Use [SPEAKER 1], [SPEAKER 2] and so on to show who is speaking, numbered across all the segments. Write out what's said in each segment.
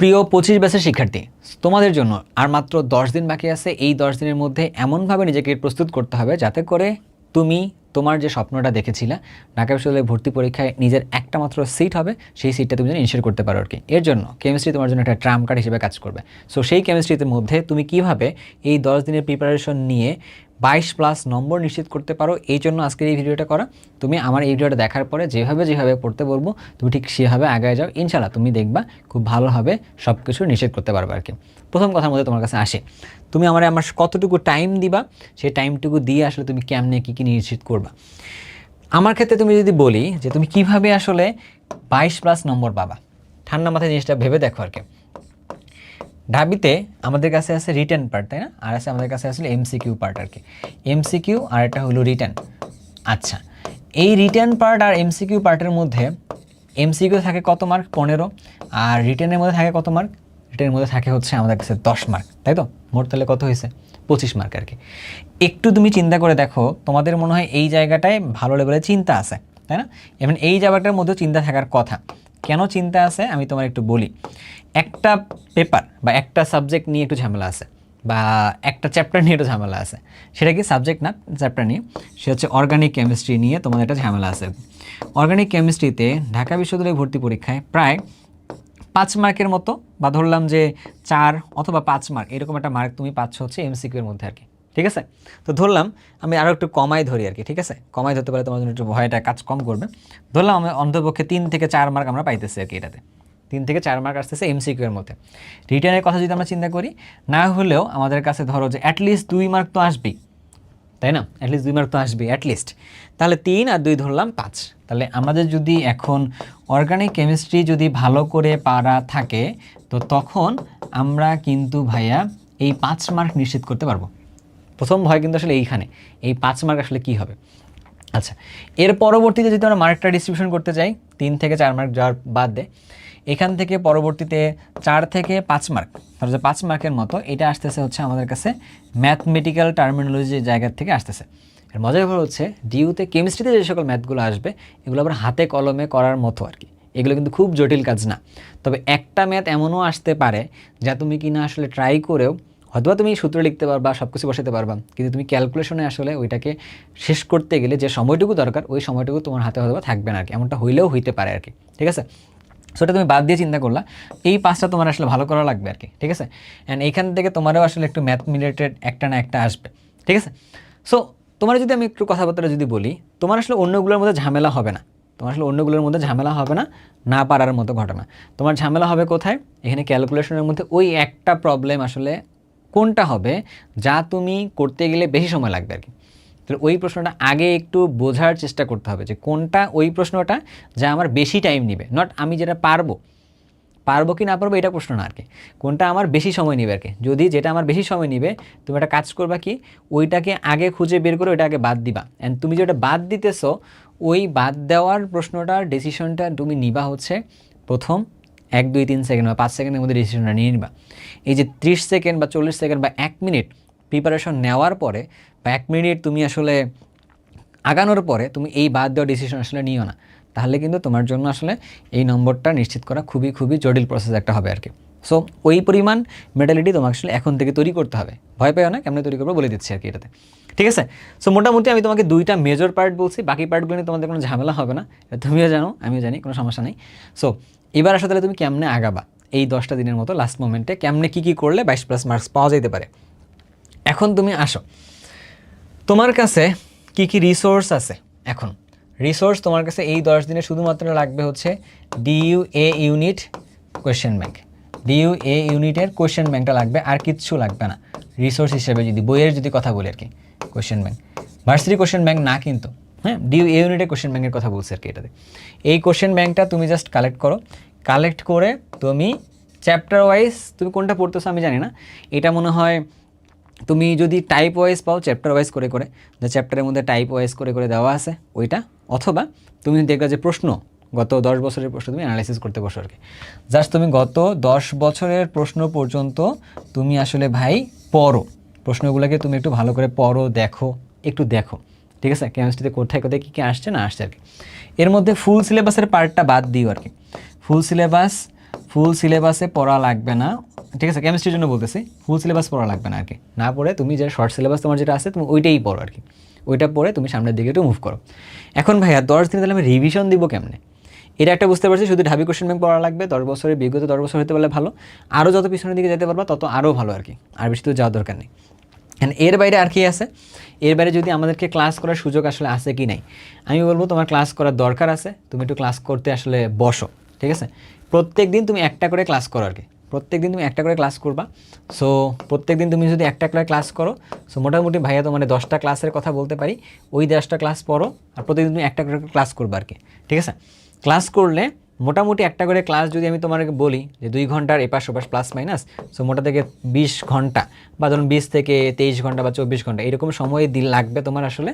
[SPEAKER 1] প্রিয় পঁচিশ ব্যাচের শিক্ষার্থী, তোমাদের জন্য আর মাত্র দশ দিন বাকি আছে, এই দশ দিনের মধ্যে এমনভাবে নিজেকে প্রস্তুত করতে হবে যাতে করে তুমি তোমার যে স্বপ্নটা দেখেছিলে, ঢাকা বিশ্ববিদ্যালয়ে ভর্তি পরীক্ষায় নিজের একটা মাত্র সিট হবে, সেই সিটটা তুমি যেন ইনশিওর করতে পারো আর কি। এর জন্য কেমিস্ট্রি তোমার জন্য একটা ট্রাম কার্ড হিসেবে কাজ করবে। সো সেই কেমিস্ট্রিতে মধ্যে তুমি কীভাবে এই দশ দিনের প্রিপারেশন নিয়ে বাইশ প্লাস নম্বর নিশ্চিত করতে পারো। এই জন্য আজকের এই ভিডিওটা করা। তুমি আমার এই ভিডিওটা দেখার পরে যেভাবে যেভাবে পড়তে বলব, তুমি ঠিক সেভাবে আগায় যাও। ইনশাল্লাহ তুমি দেখবা খুব ভালোভাবে সব কিছু নিশ্চিত করতে পারবে আর কি। প্রথম কথার মধ্যে তোমার কাছে আসে। তুমি আমার আমার কতটুকু টাইম দিবা, সেই টাইমটুকু দিয়ে আসলে তুমি কেমনে কী কী নিশ্চিত করবা। আমার ক্ষেত্রে তুমি যদি বলি যে তুমি কীভাবে আসলে বাইশ প্লাস নম্বর পাবা। ঠান্ডা মাথায় জিনিসটা ভেবে দেখো আর কি। ঢাবিতে আমাদের কাছে আছে রিটার্ন পার্ট তাই না? আর আছে আমাদের কাছে আসলে এমসিকিউ পার্ট আর কি। এমসিকিউ আর একটা হলো রিটার্ন আচ্ছা এই রিটার্ন পার্ট আর এমসিকিউ পার্টের মধ্যে এমসিকিউ থাকে কত মার্ক পনেরো। আর রিটার্নের মধ্যে থাকে কত মার্ক রিটার্নের মধ্যে থাকে হচ্ছে আমাদের কাছে দশ মার্ক তাই তো? মোট তাহলে কত হয়েছে? পঁচিশ মার্ক আর কি। একটু তুমি চিন্তা করে দেখো, তোমাদের মনে হয় এই জায়গাটায় ভালো লেভেলের চিন্তা আছে, তাই না? এবং এই জায়গাটার মধ্যেও চিন্তা থাকার কথা। কেন চিন্তা আছে? আমি তোমার একটু বলি। একটা পেপার বা একটা সাবজেক্ট নিয়ে একটু ঝামেলা আছে বা একটা চ্যাপ্টার নিয়ে একটু ঝামেলা আছে। সেটা কি সাবজেক্ট না চ্যাপ্টার নিয়ে? সে হচ্ছে অর্গানিক কেমিস্ট্রি নিয়ে তোমাদের একটা ঝামেলা আছে। অর্গানিক কেমিস্ট্রিতে ঢাকা বিশ্ববিদ্যালয় ভর্তি পরীক্ষায় প্রায় পাঁচ মার্কের মতো বা ধরলাম যে চার অথবা পাঁচ মার্ক, এরকম একটা মার্ক তুমি পাচ্ছ হচ্ছে এমসিকিউ এর মধ্যে আর কি ঠিক আছে? তো ধরলাম আমি আরও একটু কমাই ধরি আর কি ঠিক আছে? কমাই ধরতে পারে তোমার জন্য একটু ভয়টা কাজ কম করবে। ধরলাম আমি অন্তপক্ষে তিন থেকে চার মার্ক আমরা পাইতেছি আর কি এটাতে। তিন থেকে চার মার্ক আসতেছে এমসিকিউ এর মধ্যে। রিটার্নের কথা যদি আমরা চিন্তা করি, না হলেও আমাদের কাছে ধরো যে অ্যাটলিস্ট দুই মার্ক তো আসবেই, তাই না? অ্যাটলিস্ট দুই মার্ক তো আসবে অ্যাটলিস্ট তাহলে তিন আর দুই ধরলাম পাঁচ। তাহলে আমাদের যদি এখন অর্গানিক কেমিস্ট্রি যদি ভালো করে পারা থাকে, তো তখন আমরা কিন্তু ভাইয়া এই পাঁচ মার্ক নিশ্চিত করতে পারব। প্রথম ভয় কিন্তু আসলে এইখানে, এই পাঁচ মার্ক আসলে কি হবে? আচ্ছা এর পরবর্তীতে যদি আমরা মার্কটা ডিস্ট্রিবিউশন করতে চাই তিন থেকে চার মার্ক যাওয়ার বাদ দেয় এখান থেকে পরবর্তীতে চার থেকে পাঁচ মার্ক। ধরো যে পাঁচ মার্কের মতো, এটা আসতেছে হচ্ছে আমাদের কাছে ম্যাথমেটিক্যাল টার্মিনোলজির জায়গার থেকে আসতেছে। এর মজার ব্যাপার হচ্ছে ডিউতে কেমিস্ট্রিতে যে সকল ম্যাথগুলো আসবে, এগুলো আবার হাতে কলমে করার মতো আর কি। এগুলো কিন্তু খুব জটিল কাজ না। তবে একটা ম্যাথ এমনও আসতে পারে যা তুমি কিনা আসলে ট্রাই করেও হয়তোবা তুমি সূত্র লিখতে পারবা সব কিছু বসাতে পারবা, কিন্তু তুমি ক্যালকুলেশনে আসলে ওইটাকে শেষ করতে গেলে যে সময়টুকু দরকার, ওই সময়টুকু তোমার হাতে হয়তো থাকবে না আর কি। এমনটা হইলেও হইতে পারে আর কি। ঠিক আছে? সো এটা তুমি বাদ দিয়ে চিন্তা করলা। এই পাঁচটা তোমার আসলে ভালো করা লাগবে আর কি, ঠিক আছে? অ্যান্ড এইখান থেকে তোমারও আসলে একটু ম্যাথ রিলেটেড একটা না একটা আসবে, ঠিক আছে? সো তোমার যদি আমি একটু কথাবার্তা যদি বলি, তোমার আসলে অন্যগুলোর মধ্যে ঝামেলা হবে না। তোমার আসলে অন্যগুলোর মধ্যে ঝামেলা হবে না না পারার মতো ঘটনা। তোমার ঝামেলা হবে কোথায়? এখানে ক্যালকুলেশনের মধ্যে ওই একটা প্রবলেম আসলে কোনটা হবে, যা তুমি করতে গেলে বেশি সময় লাগবে আর কি। তাহলে ওই প্রশ্নটা আগে একটু বোঝার চেষ্টা করতে হবে যে কোনটা, ওই প্রশ্নটা যা আমার বেশি টাইম নেবে। নট আমি যেটা পারব পারব কি না পারব এটা প্রশ্ন না আর কি। কোনটা আমার বেশি সময় নেবে আর কি। যদি যেটা আমার বেশি সময় নেবে, তুমি একটা কাজ করবা কি, ওইটাকে আগে খুঁজে বের করে ওইটা আগে বাদ দিবা। অ্যান্ড তুমি যেটা বাদ দিতেছো, ওই বাদ দেওয়ার প্রশ্নটার ডিসিশনটা তুমি নিবা হচ্ছে প্রথম এক, দুই, তিন সেকেন্ড বা পাঁচ সেকেন্ডের মধ্যে ডিসিশনটা নিয়ে নিবা। এই যে ত্রিশ সেকেন্ড বা চল্লিশ সেকেন্ড বা এক মিনিট প্রিপারেশন নেওয়ার পরে বা এক মিনিট তুমি আসলে আগানোর পরে তুমি এই বাদ দেওয়া ডিসিশন আসলে নিও না। তাহলে কিন্তু তোমার জন্য আসলে এই নম্বরটা নিশ্চিত করা খুবই খুবই জটিল প্রসেস একটা হবে আর কি। সো ওই পরিমাণ মেটালিটি তোমাকে আসলে এখন থেকে তৈরি করতে হবে। ভয় পেও না, কেমন তৈরি করব বলে দিচ্ছি আর কি এটাতে। ঠিক আছে? সো মোটামুটি আমি তোমাকে দুইটা মেজর পার্ট বলছি, বাকি পার্টগুলো নিয়ে তোমাদের কোনো ঝামেলা হবে না। তুমিও জানো, আমিও জানি, কোনো সমস্যা নেই। সো এবার আসলে তাহলে তুমি কেমনে আগাবা? এই দশটা দিনের মতো লাস্ট মোমেন্টে কেমনে কী কী করলে বাইশ প্লাস মার্কস পাওয়া যেতে পারে? এখন তুমি আসো। তোমার কাছে কি কি রিসোর্স আছে? এখন রিসোর্স তোমার কাছে এই দশ দিনে শুধুমাত্র লাগবে হচ্ছে DU A unit question bank DU A ইউনিটের কোয়েশ্চেন ব্যাংকটা লাগবে, আর কিচ্ছু লাগবে না। রিসোর্স হিসেবে যদি, বইয়ের যদি কথা বলি আর কি question bank varsity question bank না কিন্তু হ্যাঁ? ডিইউ এ ইউনিটের কোয়েশ্চেন ব্যাংকের কথা বলছি আর কি এটাতে। এই কোয়েশ্চেন ব্যাংকটা তুমি জাস্ট কালেক্ট করো। কালেক্ট করে তুমি চ্যাপ্টার ওয়াইজ তুমি কোনটা পড়তেছো আমি জানি না। এটা মনে হয় তুমি যদি টাইপ ওয়াইজ পাও চ্যাপ্টার ওয়াইজ করে করে, যে চ্যাপ্টারের মধ্যে টাইপ ওয়াইজ করে করে দেওয়া আছে ওইটা, অথবা তুমি দেখবে যে প্রশ্ন, গত দশ বছরের প্রশ্ন তুমি অ্যানালাইসিস করতে বসো আর কি জাস্ট তুমি গত দশ বছরের প্রশ্ন পর্যন্ত তুমি আসলে ভাই পড়ো। প্রশ্নগুলোকে তুমি একটু ভালো করে পড়ো, দেখো, একটু দেখো। ঠিক আছে? কেমিস্ট্রিতে কোথায় কোথায় কী কী আসছে না আসছে আর কি এর মধ্যে ফুল সিলেবাসের পার্টটা বাদ দিও আর কি ফুল সিলেবাস ফুল সিলেবাসে পড়া লাগবে না। ঠিক আছে কেমিস্ট্রির জন্য বলতেছি ফুল সিলেবাস পড়া লাগবে না আর কি। না পড়ে তুমি যে শর্ট সিলেবাস তোমার যেটা আছে, তুমি ওইটাই পড়ো আর কি। ওইটা পড়ে তুমি সামনের দিকে একটু মুভ করো। এখন ভাইয়া, দশ দিনে তাহলে আমি রিভিশন দিব কেমনে? এটা একটা বুঝতে পারছি, শুধু ঢাবি কোশ্চেন ব্যাংক পড়া লাগবে, দশ বছরের বিগত, দশ বছর হতে পারলে ভালো। আরও যত পিছনের দিকে যেতে পারবা, তত আরও ভালো আর কি। আর বেশি তো যাওয়ার দরকার নেই। এর বাইরে আর কি আছে? এর বাইরে যদি আমাদেরকে ক্লাস করার সুযোগ আসলে আছে কি নাই? আমি বলব, তোমার ক্লাস করার দরকার আছে, তুমি একটু ক্লাস করতে আসলে বসো। ঠিক আছে? প্রত্যেক দিন তুমি একটা করে ক্লাস করো আর কি। প্রত্যেক দিন তুমি একটা করে ক্লাস করবা। সো প্রত্যেক দিন তুমি যদি একটা করে ক্লাস করো সো মোটামুটি ভাইয়া তোমার দশটা ক্লাসের কথা বলতে পারি। ওই দশটা ক্লাস পড়ো আর প্রতিদিন তুমি একটা করে ক্লাস করবা আর কি। ঠিক আছে? ক্লাস করলে মোটামুটি একটা করে ক্লাস যদি আমি তোমাকে বলি যে দুই ঘণ্টার এপাশ ওপাশ প্লাস মাইনাস সো মোটা থেকে বিশ ঘণ্টা বা ধরুন বিশ থেকে তেইশ ঘণ্টা বা চব্বিশ ঘণ্টা, এরকম সময় দিন লাগবে তোমার আসলে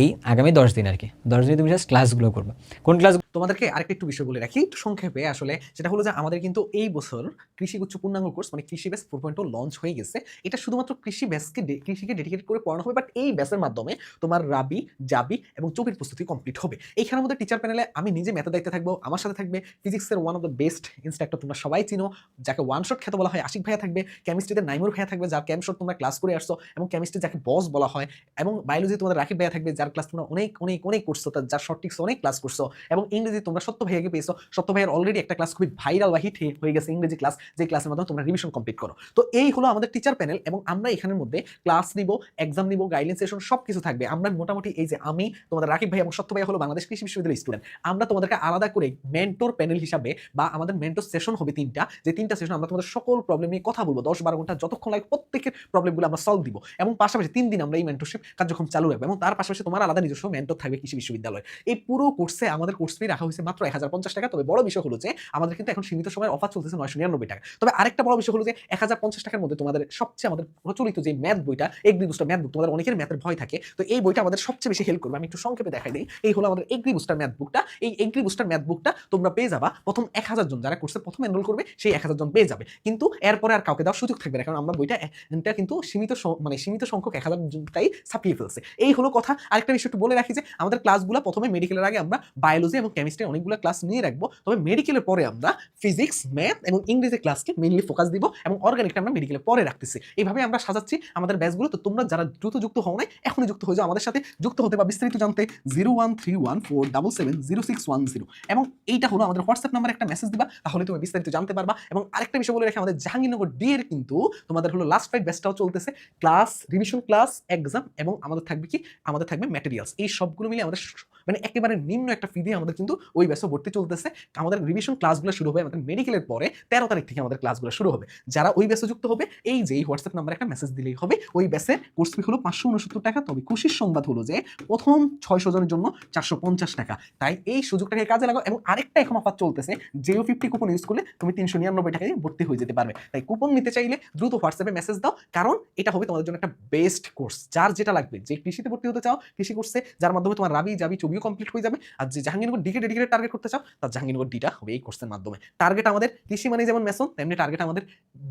[SPEAKER 1] এই আগামী দশ দিন আর কি দশ দিন তুমি ক্লাসগুলো করবে। কোন ক্লাস
[SPEAKER 2] তোমাদেরকে আরেকটা একটু বিষয় বলে রাখি, একটু সংক্ষেপে আসলে সেটা হলো যে আমাদের কিন্তু এই বছর কৃষি উচ্চ পূর্ণাঙ্গ কোর্স মানে কৃষি বেস ফোর পয়েন্ট লঞ্চ হয়ে গেছে। এটা শুধুমাত্র কৃষি বেসকে কৃষিকে ডেডিকেট করে পড়ানো হবে বাট এই ব্যাসের মাধ্যমে তোমার রাবি, জাবি এবং চবির প্রস্তুতি কমপ্লিট হবে। এইখানের মধ্যে টিচার প্যানেলে আমি নিজে ম্যাথের দায়িত্বে থাকব, আমার সাথে থাকবে ফিজিক্সের one of the best instructor তোমরা সবাই চিনো, যাকে ওয়ান শট খেতে বলা হয়, আশিক ভাইয়া থাকবে। কেমিস্ট্রিতে নাইমুর ভাইয়া থাকবে, যার ক্যাম শট তোমরা ক্লাস করে আসছো এবং কেমিস্ট্রি যাকে বস বলা হয় এবং বায়োলজি তোমাদের রাকিব ভাইয়া থাকবে, যার ক্লাস তোমরা অনেক অনেক অনেক করছ, তার যার শর্ট টিক্স অনেক ক্লাস করছ এবং ইংরেজি তোমরা সত্য ভাইয়াকে পেয়েছ। সত্য ভাইয়ের অলরেডি একটা ক্লাস খুবই ভাইরাল বা হিট হয়ে গেছে ইংরেজি ক্লাস যে ক্লাসের মাধ্যমে তোমরা রিভিশন কমপ্লিট করো। তো এই হলো আমাদের টিচার প্যানেল এবং আমরা এখানের মধ্যে ক্লাস নিব এক্সাম নিব গাইডলাইন সেশন সব কিছু থাকবে। আমরা মোটামুটি এই যে আমি, তোমাদের রাকিব ভাই এবং সত্য ভাই হলো বাংলাদেশ কৃষি বিশ্ববিদ্যালয়ের স্টুডেন্ট আমরা তোমাদেরকে আলাদা করে মেন্টর প্যানেল হিসাবে বা আমাদের মেন্টর সেশন হবে তিনটা। যে তিনটা সেশন আমরা তোমাদের সকল প্রবলেম নিয়ে কথা বলব। দশ বারো ঘণ্টা যতক্ষণ লাগে প্রত্যেকের প্রবলেমগুলো আমরা সলভ দিব। এবং পাশাপাশি তিন দিন আমরা এই মেন্টরশিপ কার্যক্রম চালু রাখব। এবং তার পাশাপাশি তোমার আলাদা নিজস্ব মেন্টর থাকবে কৃষি বিশ্ববিদ্যালয়। এই পুরো কোর্সে আমাদের কোর্স ফি রাখা হয়েছে মাত্র এক হাজার পঞ্চাশ টাকা। তবে বড় বিষয় হলো যে আমাদের কিন্তু এখন সীমিত সময়ের অফার চলতেছে নয়শো নিরানব্বই টাকা। তবে আরেকটা বড় বিষয় হলো যে এক হাজার পঞ্চাশ টাকার মধ্যে তোমাদের সবচেয়ে আমাদের প্রচলিত যে ম্যাথ বইটা এগ্রি বুস্টার ম্যাথ বুক তোমাদের অনেকের ম্যাথের ভয় থাকে। তো এই বইটা আমাদের সবচেয়ে বেশি হেল্প করবে। আমি একটু সংক্ষেপে দেখাই দিই। এই হলো আমাদের এগ্রি বুস্টার ম্যাথ বুকটা এই এগ্রি বুস্টার ম্যাথ বুকটা তোমরা পেয়ে যাবা প্রথম এক হাজার জন। যারা কোর্সে প্রথম এনরোল করবে, সেই এক হাজার জন পেয়ে যাবে। কিন্তু এরপরে আর কাউকে দেওয়ার সুযোগ থাকবে না। কারণ আমরা বইটা কিন্তু সীমিত মানে সীমিত সংখ্যক এক হাজার জনটাই ছাপিয়ে ফেলছে। এই হলো কথা। আরেকটা বিষয় একটু বলে রাখি যে, আমাদের ক্লাসগুলো প্রথমে মেডিকেলের আগে আমরা বায়োলজি এবং কেমিস্ট্রি অনেকগুলো ক্লাস নিয়ে রাখব। তবে মেডিকেলের পরে আমরা ফিজিক্স ম্যাথ এবং ইংরেজি ক্লাসকে মেইনলি ফোকাস দিব এবং অর্গানিকটা আমরা মেডিকেলের পরে রাখতেছি। এইভাবে আমরা সাজাচ্ছি আমাদের ব্যাচগুলো তো তোমরা যারা দ্রুত যুক্ত হও নাই, এখনই যুক্ত হয়ে যাও আমাদের সাথে। যুক্ত হতে বা বিস্তারিত জানতে zero one three one four double seven zero six one zero এবং এইটা হলো আমাদের হোয়াটসঅ্যাপ নাম্বার একটা মেসেজ দিবা, তাহলে তুমি বিস্তারিত জানতে পারবা। এবং আরেকটা বিষয় বলে রেখে আমাদের জাহাঙ্গীরনগর ডি এর কিন্তু তোমাদের হলো লাস্ট ফাইট ব্যাচটাও চলতেছে। ক্লাস রিভিশন ক্লাস এক্সাম এবং আমাদের থাকবে কি? আমাদের থাকবে ম্যাটেরিয়ালস এই সবগুলো মিলে আমাদের মানে একেবারে নিম্ন একটা ফি দিয়ে আমাদের কিন্তু ওই ব্যাচও ভর্তি চলতেছে। আমাদের রিভিশন ক্লাসগুলো শুরু হবে আমাদের মেডিকেলের পরে তেরো তারিখ থেকে আমাদের ক্লাসগুলো শুরু হবে। যারা ওই ব্যাচে যুক্ত হবে, এই যে এই হোয়াটসঅ্যাপ নাম্বারে একটা মেসেজ দিলেই হবে, ওই ব্যাচে কোর্স ফি হলো পাঁচশো উনসত্তর টাকা। তবে খুশির সংবাদ হলো যে প্রথম ছয়শো জনের জন্য চারশো পঞ্চাশ টাকা। তাই এই সুযোগটাকে কাজে লাগাও এবং আরেকটা এখন অফার চলতেছে জিও ফিফটি কুপন ইউজ করলে তুমি তিনশো নিরানব্বই টাকা দিয়ে ভর্তি হয়ে যেতে পারবে। তাই কুপন নিতে চাইলে দ্রুত হোয়াটসঅ্যাপে মেসেজ দাও, কারণ এটা হবে তোমাদের জন্য একটা বেস্ট কোর্স যার যেটা লাগবে, যে কৃষিতে ভর্তি হতে চাও, কৃষি কোর্সে যার মাধ্যমে তোমার রাবি যাবি ছবিও কমপ্লিট হয়ে যাবে। আর যে জাহাঙ্গীরনগর ডিকে ডেডিকেটেড টার্গেট করতে চাও, তার জাহাঙ্গীরনগর ডিটা হবে এই কোর্সের মাধ্যমে। টার্গেট আমাদের কৃষি মানে যেমন মেসন তেমনি টার্গেট আমাদের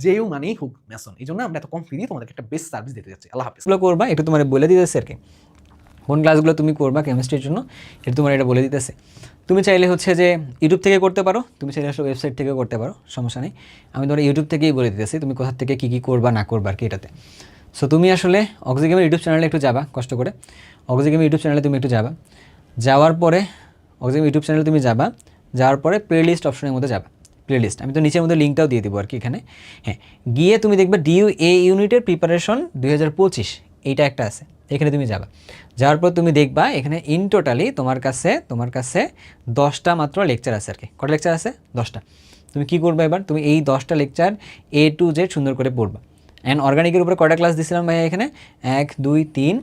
[SPEAKER 2] যেও মানেই হোক মেসন এই জন্য আমরা এত কম ফি দিয়ে তোমাদেরকে একটা বেস্ট সার্ভিস দিতে যাচ্ছি। আল্লাহ হাফিজ।
[SPEAKER 1] করবা একটু তোমার বলে দিতেছে আর কি। কোন ক্লাসগুলো তুমি করবা কেমিস্ট্রির জন্য, এটা তোমার এটা বলে দিতেছে। তুমি চাইলে হচ্ছে যে ইউটিউব থেকে করতে পারো, তুমি চাইলে আসলে ওয়েবসাইট থেকে করতে পারো, সমস্যা নেই। আমি তোমার ইউটিউব থেকেই বলে দিতেছি, তুমি কোথা থেকে কী কী করবা, না করবা আর কি এটাতে। সো তুমি আসলে অক্সিগেমের ইউটিউব চ্যানেলে একটু যাবা, কষ্ট করে। অক্সিগেমের ইউটিউব চ্যানেলে তুমি একটু যাবা। যাওয়ার পরে অক্সিগেম ইউটিউব চ্যানেলে তুমি যাবা, যাওয়ার পরে প্লে লিস্ট অপশনের মধ্যে যাবা প্লে লিস্ট আমি তো নিচের মধ্যে লিঙ্কটাও দিয়ে দেবো আর কি এখানে। হ্যাঁ গিয়ে তুমি দেখবে ডিউ এ ইউনিটের প্রিপারেশন দুই হাজার পঁচিশ, এইটা একটা আছে, এখানে তুমি যাবা। যাওয়ার পর তুমি দেখবা এখানে ইন টোটালি তোমার কাছে তোমার কাছে দশটা মাত্র লেকচার আছে আর কি। কটা লেকচার আছে? দশটা। তুমি কি করবে এবার? তুমি এই দশটা লেকচার এ টু জেড সুন্দর করে পড়বা। অ্যান্ড অর্গানিকের উপরে কটা ক্লাস দিয়েছিলাম ভাই এখানে? এক, দুই, তিন,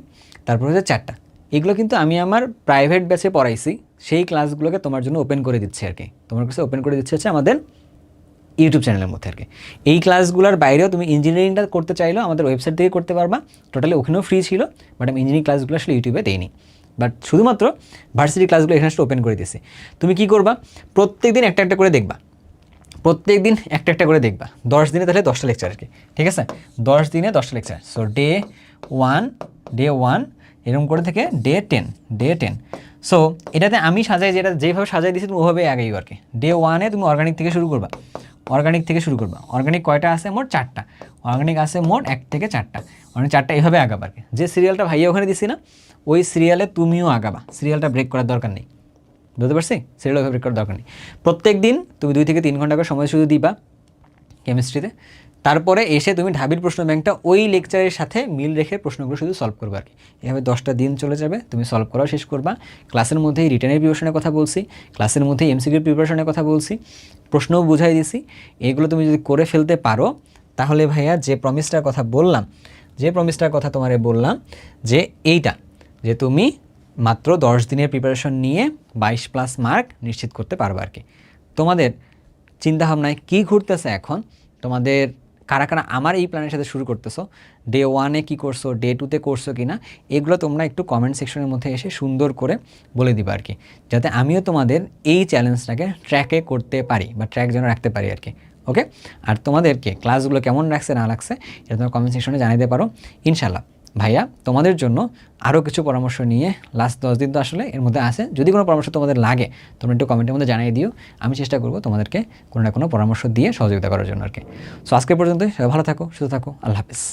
[SPEAKER 1] তারপর হচ্ছে চারটা। এগুলো কিন্তু আমি আমার প্রাইভেট ব্যাচে পড়াইছি। সেই ক্লাসগুলোকে তোমার জন্য ওপেন করে দিচ্ছি আর কি। তোমার কাছে ওপেন করে দিচ্ছে হচ্ছে আমাদের ইউটিউব চ্যানেলের মধ্যে আর কি। এই ক্লাসগুলোর বাইরেও তুমি ইঞ্জিনিয়ারিংটা করতে চাইলেও আমাদের ওয়েবসাইট থেকে করতে পারবা। টোটালি ওখানেও ফ্রি ছিল বাট আমি ইঞ্জিনিয়ারিং ক্লাসগুলো আসলে ইউটিউবে দেইনি। বাট শুধুমাত্র ভার্সিটি ক্লাসগুলো এখানে ওপেন করে দিয়েছি। তুমি কি করবা? প্রত্যেক দিন একটা একটা করে দেখবা। প্রত্যেক দিন একটা একটা করে দেখবা। দশ দিনে তাহলে দশটা লেকচার আর কি। ঠিক আছে? দশ দিনে দশটা lecture so day one day one এরকম করে থেকে day ten day ten. So এটাতে আমি সাজাই, যেটা যেভাবে সাজাই দিয়েছি, তুমি ওভাবে আগেই আর কি। ডে ওয়ানে তুমি অর্গানিক থেকে শুরু করবা। অর্গানিক থেকে শুরু করবা। অর্গানিক কয়টা আছে? মোট চারটা। অর্গানিক আছে মোট এক থেকে চারটা। অর্গানিক চারটা এইভাবে আগাবা আর কি। যে সিরিয়ালটা ভাইয়া ওখানে দিছি না, ওই সিরিয়ালে তুমিও আগাবা। সিরিয়ালটা ব্রেক করার দরকার নেই। বুঝতে পারছি? সিরিয়াল ব্রেক করার দরকার নেই। প্রত্যেক দিন তুমি দুই থেকে তিন ঘণ্টা করে সময় শুধু দিবা কেমিস্ট্রিতে তারপরে এসে তুমি ঢাবির প্রশ্ন ব্যাংকটা ওই লেকচারের সাথে মিল রেখে প্রশ্নগুলো শুধু সলভ করবে আর কি। এভাবে দশটা দিন চলে যাবে, তুমি সলভ করাও শেষ করবা। ক্লাসের মধ্যেই রিটার্নের প্রিপারেশনের কথা বলছি ক্লাসের মধ্যেই এমসিকিউর প্রিপারেশনের কথা বলছি, প্রশ্নও বুঝাই দিছি। এগুলো তুমি যদি করে ফেলতে পারো, তাহলে ভাইয়া যে প্রমিসটার কথা বললাম, যে প্রমিসটার কথা তোমারে বললাম, যে এইটা, যে তুমি মাত্র দশ দিনের প্রিপারেশন নিয়ে বাইশ প্লাস মার্ক নিশ্চিত করতে পারবে আর কি। তোমাদের চিন্তাভাবনায় কী ঘুরতেছে এখন? তোমাদের কারা কারা আমার এই প্ল্যানের সাথে শুরু করতেছো ডে ওয়ানে কী করছ ডে টুতে করছ কি না এগুলো তোমরা একটু কমেন্ট সেকশনের মধ্যে এসে সুন্দর করে বলে দিবে আর কি, যাতে আমিও তোমাদের এই চ্যালেঞ্জটাকে ট্র্যাকে করতে পারি বা ট্র্যাক যেন রাখতে পারি আর কি ওকে আর তোমাদেরকে ক্লাসগুলো কেমন রাখছে না লাগছে, এটা তোমার কমেন্ট সেকশনে জানাতে পারো ইনশাল্লাহ ভাইয়া, তোমাদের জন্য আরও কিছু পরামর্শ নিয়ে লাস্ট দশ দিন তো আসলে এর মধ্যে আছে। যদি কোনো পরামর্শ তোমাদের লাগে, তোমরা একটু কমেন্টের মধ্যে জানিয়ে দিও। আমি চেষ্টা করব তোমাদেরকে কোনো না কোনো পরামর্শ দিয়ে সহযোগিতা করার জন্য আর কি। সো আজকে পর্যন্ত ভালো থাকো, সুস্থ থাকো। আল্লাহ হাফিজ।